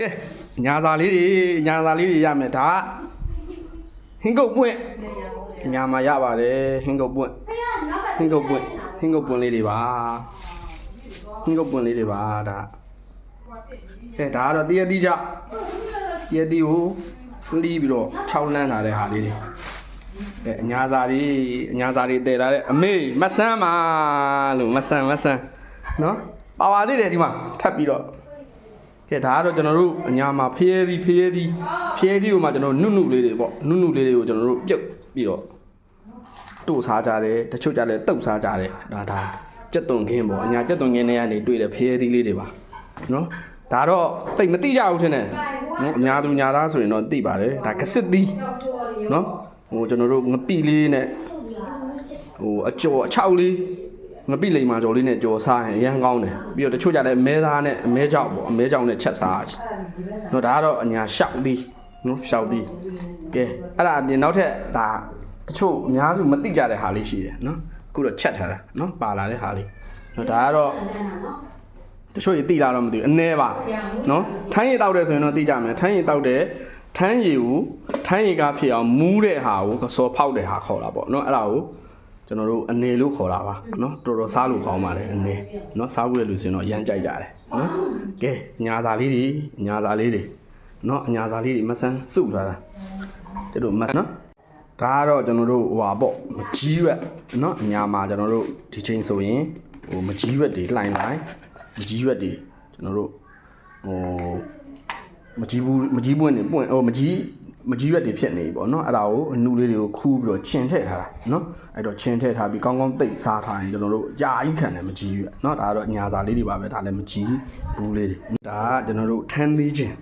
ကဲညာစာလေးတွေညာစာလေးတွေရမယ်ဒါကဟင်းကုတ်ပွင့်ညာမှာရပါတယ်ဟင်းကုတ်ပွင့်ဟင်းကုတ်ပွင့်ဟင်းကုတ်ပွင့်လေးတွေပါဟင်းကုတ်ပွင့်လေးတွေပါဒါကဲဒါကတော့တည့်ရတိကြတည့်ရတိကိုလီးပြီးတော့6လန်းလာတဲ့ဟာလေးတွေအဲအညာစာလေးအညာစာလေးတည်လာတဲ့အမေမဆန်းပါလို့မဆန်းမဆန်းနော်ပါပါသေးတယ်ဒီမှာထပ်ပြီးတော့ ကဲဒါကတော့ကျွန်တော်တို့အညာမှာဖျဲသီးဖျဲသီးဖျဲသီးကိုမှကျွန်တော်တို့နုနုလေးတွေပေါ့နုနုလေးတွေကိုကျွန်တော်တို့ပြုတ်ပြီးတော့တို့စားကြတယ်တချို့ကြလည်းတုတ်စားကြတယ်ဒါဒါကြက်သွန်ခင်းပေါ့အညာကြက်သွန်ခင်းတွေကနေတွေ့တဲ့ဖျဲသီးလေးတွေပါနော်ဒါတော့တိတ်မသိကြဘူးထင်တယ်နော်အညာသူညာသားဆိုရင်တော့သိပါတယ်ဒါကစစ်သီးနော်ဟိုကျွန်တော်တို့ငပိလေးနဲ့ဟိုအကျော်အချောက်လေး ငပိလိမ်မာကျော်လေးနဲ့ကြော်စားရင်အရန်ကောင်းတယ်ပြီးတော့တချို့ကြလည်းမဲသားနဲ့အမဲကြောက်ပေါ့အမဲကြောက်နဲ့ချက်စားတယ်နော်ဒါကတော့အညာရှောက်သီးနော်ရှောက်သီးကဲအဲ့ဒါအပြင်နောက်ထပ်ဒါတချို့အများစုမသိကြတဲ့ဟာလေးရှိတယ်နော်အခုတော့ချက်ထားတာနော်ပါလာတဲ့ဟာလေးနော်ဒါကတော့တချို့ရေတိလာတော့မသိဘူးအနည်းပါနော်ထိုင်းရေတောက်တယ်ဆိုရင်တော့သိကြမယ်ထိုင်းရေတောက်တယ်ထိုင်းရေကိုထိုင်းရေကဖြစ်အောင်မူးတဲ့ဟာကိုကစောဖောက်တဲ့ဟာခေါ်တာပေါ့နော်အဲ့ဒါကို ကျွန်တော်တို့အနေလို့ခေါ်တာပါနော်တော်တော်စားလို့ကောင်းပါတယ်အနေနော်စားဖို့ရလို့ဆိုရင်တော့ရမ်းကြိုက်ကြတယ်နော်ကဲညာစာလေးတွေညာစာလေးတွေနော်အညာစာလေးတွေမဆန်းစုထားတာတို့မနော်ဒါကတော့ကျွန်တော်တို့ဟိုပါပေါ့မကြီးရွက်နော်အညာမှာကျွန်တော်တို့ဒီချိန်ဆိုရင်ဟိုမကြီးရွက်တွေလှိုင်လှိုင်မကြီးရွက်တွေကျွန်တော်တို့ဟိုမကြီးဘူးမကြီးပွင့်နေပွင့်ဟိုမကြီး မကြီးရွက်တွေဖြစ်နေပြီပေါ့နော်အဲ့ဒါကိုအနုလေးတွေကိုခူးပြီးတော့ချင်ထည့်ထားတာနော်အဲ့တော့ချင်ထည့်ထားပြီးကောင်းကောင်းတိတ်စားထားရင်ကျွန်တော်တို့အကြာကြီးခံတယ်မကြီးရွက်နော်ဒါကတော့ညာစာလေးတွေပါပဲဒါလည်းမကြီးဘူးလေးတွေဒါကကျွန်တော်တို့ထန်းသေးခြင်း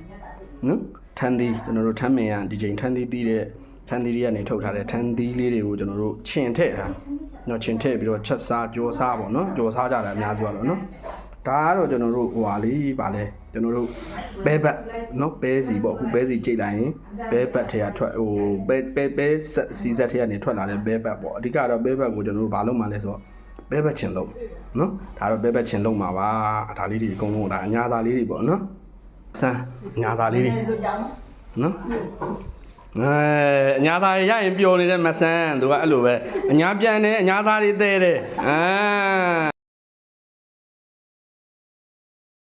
နော်ထန်းသေးကျွန်တော်တို့ထန်းမင်ရဒီချိန်ထန်းသေးတီးတဲ့ထန်းသေးတွေကနေထုတ်ထားတဲ့ထန်းသေးလေးတွေကိုကျွန်တော်တို့ချင်ထည့်ထားနော်ချင်ထည့်ပြီးတော့ချက်စားကြောစားပေါ့နော်ကြောစားကြတယ်အများစုကတော့နော် ဒါကတော့ကျွန်တော်တို့ဟိုဟာလေးပါလဲကျွန်တော်တို့ဘဲဘတ်နော်ဘဲစီပေါ့အခုဘဲစီကြိတ်လိုက်ရင်ဘဲဘတ်ထဲကထွက်ဟိုဘဲဘဲဘဲစီဇက်ထဲကနေထွက်လာတဲ့ဘဲဘတ်ပေါ့အဓိကတော့ဘဲဘတ်ကိုကျွန်တော်တို့ဘာလုပ်မှလဲဆိုတော့ဘဲဘတ်ချင်လုံးနော်ဒါတော့ဘဲဘတ်ချင်လုံးမှာပါဒါလေးတွေအကုန်လုံးဒါအညာသားလေးတွေပေါ့နော်ဆန်းအညာသားလေးတွေနော်အဲအညာသားရရင်ပျော်နေတဲ့မဆန်းသူကအဲ့လိုပဲအညာပြန်တယ်အညာသားတွေတဲ့တယ်အာ